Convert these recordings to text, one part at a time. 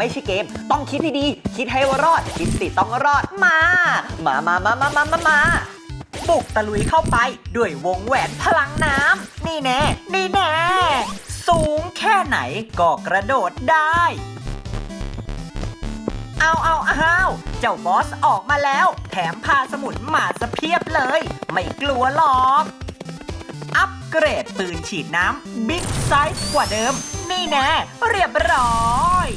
ไม่ใช่เกม ต้องคิดให้ดี คิดให้ว่ารอด คิดสิต้องรอดมา มามามามามามามาบุกตะลุยเข้าไป ด้วยวงแหวนพลังน้ำนี่แน่ นี่แน่ สูงแค่ไหนก็กระโดดได้ เอาเอาเอาเจ้าบอสออกมาแล้ว แถมพาสมุนมาสะเพียบเลย ไม่กลัวหรอก อัปเกรดปืนฉีดน้ำบิ๊กไซส์กว่าเดิม นี่แน่ เรียบร้อย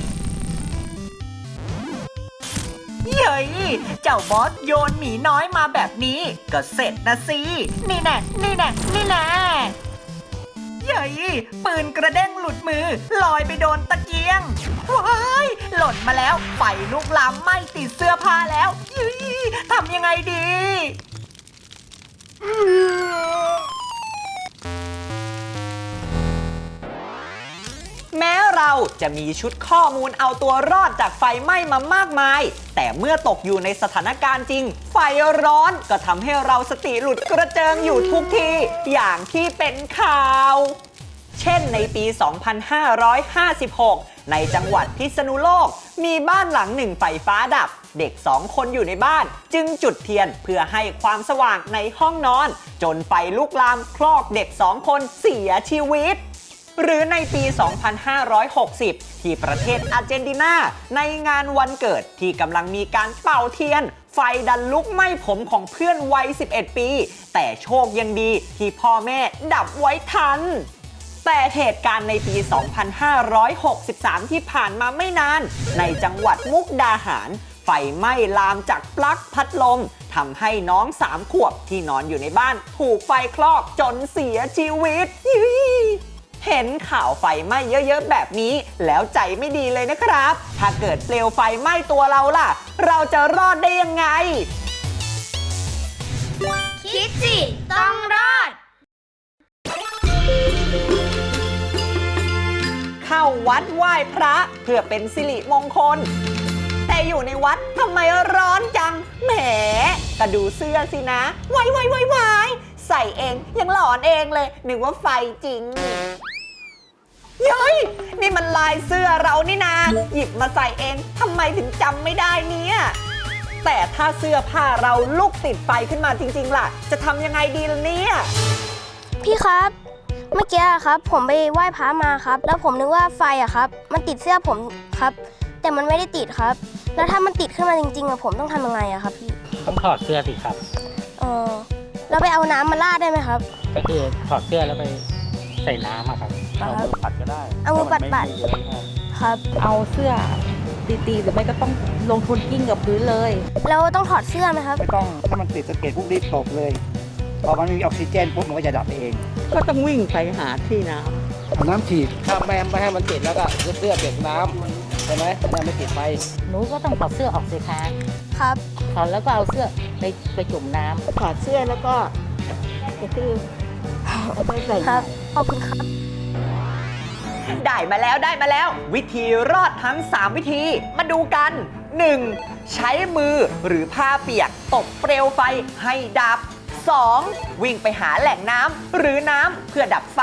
เย้ยเจ้าบอสโยนหมีน้อยมาแบบนี้ ก็เสร็จนะสิ นี่แน่ นี่แน่ นี่แน่เย้ยปืนกระเด้งหลุดมือ ลอยไปโดนตะเกียงว้ายหล่นมาแล้วไฟลุกลามไหม้ติดเสื้อผ้าแล้วเย้ยทำยังไงดี เราจะมีชุดข้อมูลเอาตัวรอดจากไฟไหม้มามากมาย แต่เมื่อตกอยู่ในสถานการณ์จริง ไฟร้อนก็ทำให้เราสติหลุดกระเจิงอยู่ทุกที อย่างที่เป็นข่าว เช่นในปี 2556 ในจังหวัดพิษณุโลก มีบ้านหลังหนึ่งไฟฟ้าดับ เด็กสองคนอยู่ในบ้าน จึงจุดเทียนเพื่อให้ความสว่างในห้องนอน จนไฟลุกลามคลอกเด็กสองคนเสียชีวิต หรือในปี 2560 ที่ประเทศอาร์เจนตินาในงานวันเกิดที่กำลังมีการเป่าเทียน ไฟดันลุกไหม้ผมของเพื่อนวัย 11 ปี แต่โชคยังดีที่พ่อแม่ดับไว้ทันแต่เหตุการณ์ในปี 2563 ที่ผ่านมาไม่นาน ในจังหวัดมุกดาหาร ไฟไหม้ลามจากปลั๊กพัดลมทำให้น้องสามขวบที่นอนอยู่ในบ้าน ถูกไฟคลอกจนเสียชีวิตยี เห็นข่าวไฟไหม้เยอะๆแบบนี้แล้วใจไม่ดีเลยนะครับ ถ้าเกิดเปลวไฟไหม้ตัวเราล่ะ เราจะรอดได้ยังไง คิดสิต้องรอด เข้าวัดไหว้พระเพื่อเป็นสิริมงคล แต่อยู่ในวัดทำไมร้อนจัง แหมก็ดูเสื้อสินะไวไวไวไวใส่เองยังหลอนเองเลยนึกว่าไฟจริง เย้ยนี่มันลายเสื้อเรานี่นา หยิบมาใส่เองทำไมถึงจำไม่ได้เนี่ยแต่ถ้าเสื้อผ้าเราลุกติดไฟขึ้นมาจริง ๆ ล่ะ จะทำยังไงดีล่ะเนี่ย พี่ครับ เมื่อกี้อะครับ ผมไปไหว้พระมาครับ แล้วผมนึกว่าไฟอะครับ มันติดเสื้อผมครับ แต่มันไม่ได้ติดครับ แล้วถ้ามันติดขึ้นมาจริงๆอะผมต้องทำยังไงอะครับพี่ต้องถอดเสื้อสิครับเออเราไปเอาน้ำมาราดได้ไหมครับ ก็คือถอดเสื้อแล้วไป ใส่น้ำอะครับครับเอามือปัดก็ได้เอามือปัดๆถ้ามันไม่เยอะครับครับ เอาเสื้อตีๆหรือไม่ก็ต้องลงทุนกิ้งกับพื้นเลย เราต้องถอดเสื้อไหมครับ ไม่ต้องถ้ามันติดสะเก็ดปุ๊บรีบตบเลยพอมันมีออกซิเจนปุ๊บมันก็จะดับเองก็ต้องวิ่งไปหาที่น้เอาน้ำฉีดถ้าไม่ไม่ให้มันติดแล้วก็เสื้อเปียกน้ำใช่ไหมอันนั้นไม่ติดไฟหนูก็ต้องถอดเสื้อออกสิคะครับ ถอดแล้วก็เอาเสื้อไปไปจุ่มน้ำำถอดเสื้อแล้วก็กระทืบเอาไปใส่ครับ ขอบคุณครับ ได้มาแล้วได้มาแล้ว วิธีรอดทั้ง 3 วิธี มาดูกัน 1. ใช้มือหรือผ้าเปียกตบเปลวไฟให้ดับ 2. วิ่งไปหาแหล่งน้ำหรือน้ำเพื่อดับไฟ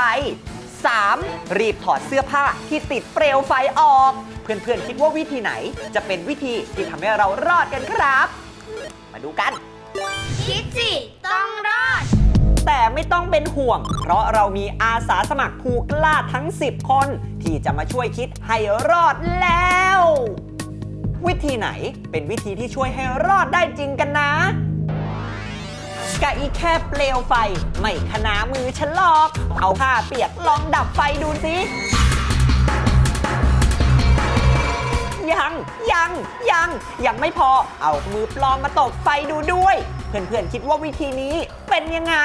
3. รีบถอดเสื้อผ้าที่ติดเปลวไฟออก เพื่อนๆคิดว่าวิธีไหน จะเป็นวิธีที่ทำให้เรารอดกันครับ มาดูกัน คิดสิต้องรอดแต่ ไม่ต้องเป็นห่วง เพราะเรามีอาสาสมัครผู้กล้าทั้ง 10 คน ที่จะมาช่วยคิดให้รอดแล้ว วิธีไหนเป็นวิธีที่ช่วยให้รอดได้จริงกันนะกะอีแค่เปลวไฟ ไม่ขนามือฉันหรอก เอาผ้าเปียกลองดับไฟดูสิยังยังยังยังไม่พอเอามือปลอมมาตบไฟดูด้วย เพื่อนๆคิดว่าวิธีนี้เป็นยังไง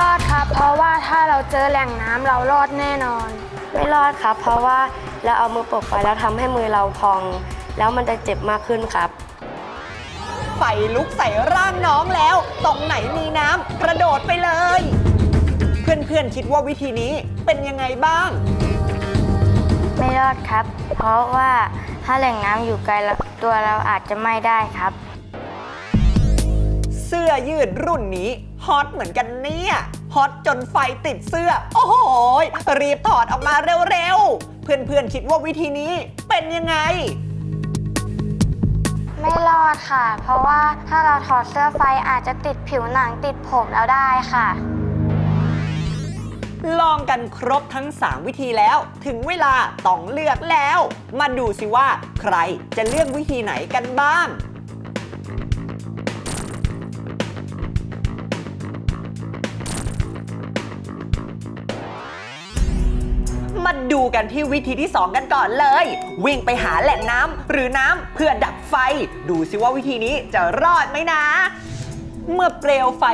รอดครับ เพราะว่าถ้าเราเจอแหล่งน้ำเรารอดแน่นอน ไม่รอดครับ เพราะว่าเราเอามือปกไปแล้วทำให้มือเราพอง แล้วมันจะเจ็บมากขึ้นครับ ไฟลุกใส่ร่างน้องแล้ว ตรงไหนมีน้ำกระโดดไปเลย เพื่อนๆคิดว่าวิธีนี้เป็นยังไงบ้าง ไม่รอดครับ เพราะว่าถ้าแหล่งน้ำอยู่ไกลแล้วตัวเราอาจจะไม่ได้ครับ เสื้อยืดรุ่นนี้ฮอตเหมือนกันเนี่ยฮอตจนไฟติดเสื้อ โอ้โหยรีบถอดออกมาเร็วๆ เพื่อนๆ คิดว่าวิธีนี้เป็นยังไง ไม่รอดค่ะ เพราะว่าถ้าเราถอดเสื้อไฟอาจจะติดผิวหนังติดผมแล้วได้ค่ะ ลองกันครบทั้ง 3 วิธีแล้ว ถึงเวลาต้องเลือกแล้ว มาดูสิว่าใครจะเลือกวิธีไหนกันบ้าง มาดูกันที่วิธีที่ 2 กันก่อนเลย วิ่งไปหาแหล่งน้ำหรือน้ำเพื่อดับไฟ ดูสิว่าวิธีนี้จะรอดไหมนะ เมื่อเปลวไฟ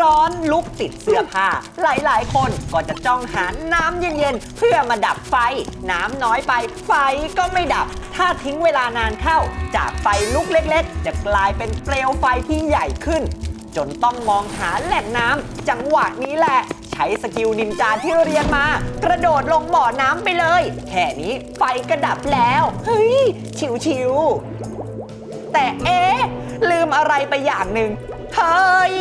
ร้อนๆลุกติดเสื้อผ้า หลายๆ คนก็จะจ้องหาน้ำเย็นๆ เพื่อมาดับไฟ น้ำน้อยไปไฟก็ไม่ดับ ถ้าทิ้งเวลานานเข้า จากไฟลุกเล็กๆ จะกลายเป็นเปลวไฟที่ใหญ่ขึ้นจนต้องมองหาแหล่งน้ำจังหวะนี้แหละ ใช้สกิลนินจาที่เรียนมา กระโดดลงบ่อน้ำไปเลย แค่นี้ไฟก็ดับแล้ว เฮ้ย ชิวๆแต่เอ๊ะ ลืมอะไรไปอย่างหนึ่งเฮ้ย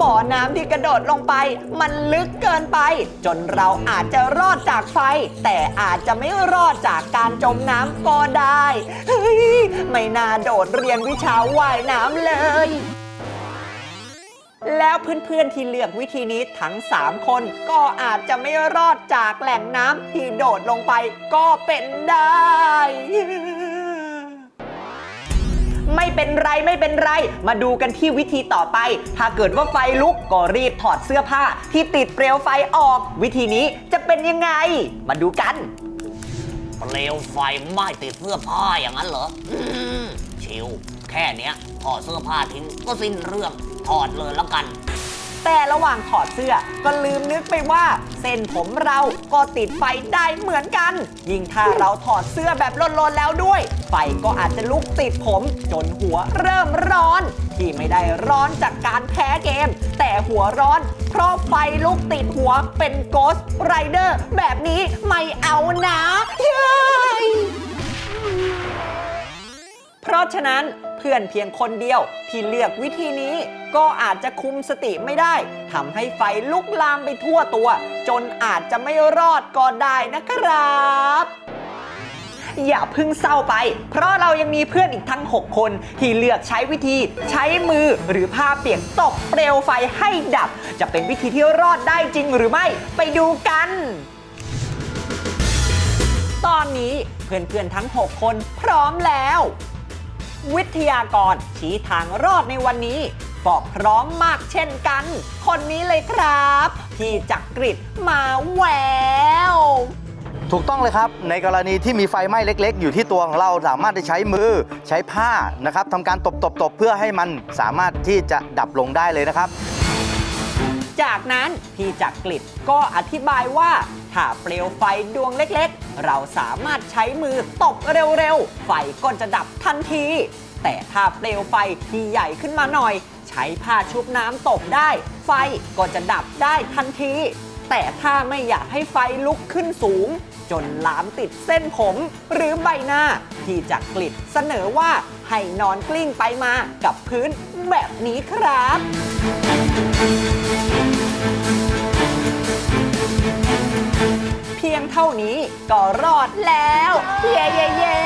บ่อน้ำที่กระโดดลงไป มันลึกเกินไป จนเราอาจจะรอดจากไฟ แต่อาจจะไม่รอดจากการจมน้ำก็ได้ เฮ้ย ไม่น่าโดดเรียนวิชาว่ายน้ำเลย เพื่อนๆที่เลือกวิธีนี้ทั้ง 3 คน ก็อาจจะไม่รอดจากแหล่งน้ำที่โดดลงไปก็เป็นได้ ไม่เป็นไรไม่เป็นไร มาดูกันที่วิธีต่อไป ถ้าเกิดว่าไฟลุกก็รีบถอดเสื้อผ้าที่ติดเปลวไฟออก วิธีนี้จะเป็นยังไง มาดูกัน เปลวไฟไหม้ติดเสื้อผ้าอย่างนั้นเหรออืมชิวแค่เนี้ยถอดเสื้อผ้าทิ้งก็สิ้นเรื่อง ถอดเลยแล้วกัน แต่ระหว่างถอดเสื้อก็ลืมนึกไปว่า เส้นผมเราก็ติดไฟได้เหมือนกัน ยิ่งถ้าเราถอดเสื้อแบบลนๆแล้วด้วย ไฟก็อาจจะลุกติดผมจนหัวเริ่มร้อน ที่ไม่ได้ร้อนจากการแพ้เกม แต่หัวร้อน เพราะไฟลุกติดหัวเป็นโกสไรเดอร์แบบนี้ไม่เอานะเย้ย เพราะฉะนั้นเพื่อนเพียงคนเดียวที่เลือกวิธีนี้ ก็อาจจะคุมสติไม่ได้ทำให้ไฟลุกลามไปทั่วตัว จนอาจจะไม่รอดก็ได้นะครับอย่าเพึ่งเศร้าไป เพราะเรายังมีเพื่อนอีกทั้ง 6 คนที่เลือกใช้วิธีใช้มือหรือผ้าเปียกตบเปลวไฟให้ดับ จะเป็นวิธีที่รอดได้จริงหรือไม่ไปดูกัน ตอนนี้เพื่อนๆทั้ง 6 คนพร้อมแล้ว วิทยากร ชี้ทางรอดในวันนี้ก็พร้อมมากเช่นกัน คนนี้เลยครับ พี่จักกริดมาแหววถูกต้องเลยครับ ในกรณีที่มีไฟไหม้เล็ก ๆ อยู่ที่ตัวของเราสามารถได้ใช้มือใช้ผ้านะครับทำการตบๆๆเพื่อให้มันสามารถที่จะดับลงได้เลยนะครับ จากนั้นพี่จักกริดก็อธิบายว่า ถ้าเปลวไฟดวงเล็กๆ เราสามารถใช้มือตบเร็วๆ ไฟก็จะดับทันที แต่ถ้าเปลวไฟที่ใหญ่ขึ้นมาหน่อย ใช้ผ้าชุบน้ำตบได้ ไฟก็จะดับได้ทันที แต่ถ้าไม่อยากให้ไฟลุกขึ้นสูง จนลามติดเส้นผม หรือใบหน้าพี่จักกริดเสนอว่าให้นอนกลิ้งไปมากับพื้นแบบนี้ครับ เท่านี้ ก็รอดแล้ว เย้เย้เย้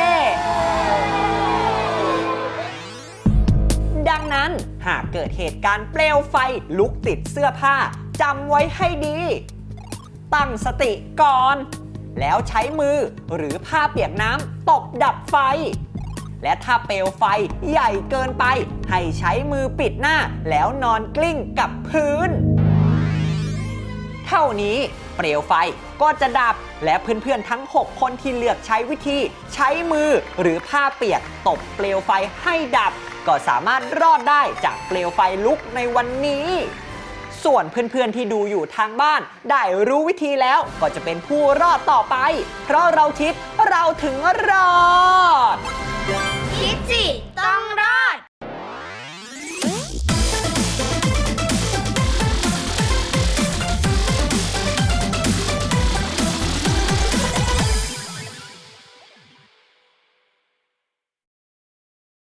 ดังนั้นหากเกิดเหตุการณ์เปลวไฟลุกติดเสื้อผ้าจำไว้ให้ดี ตั้งสติก่อน แล้วใช้มือหรือผ้าเปียกน้ำตบดับไฟ และถ้าเปลวไฟใหญ่เกินไป ให้ใช้มือปิดหน้าแล้วนอนกลิ้งกับพื้น เท่านี้ เปลวไฟก็จะดับและเพื่อนๆทั้ง 6 คนที่เลือกใช้วิธี ใช้มือหรือผ้าเปียกตบเปลวไฟให้ดับ ก็สามารถรอดได้จากเปลวไฟลุกในวันนี้ ส่วนเพื่อนๆที่ดูอยู่ทางบ้าน ได้รู้วิธีแล้วก็จะเป็นผู้รอดต่อไป เพราะเราคิดเราถึงรอด คิดสิต้องรอด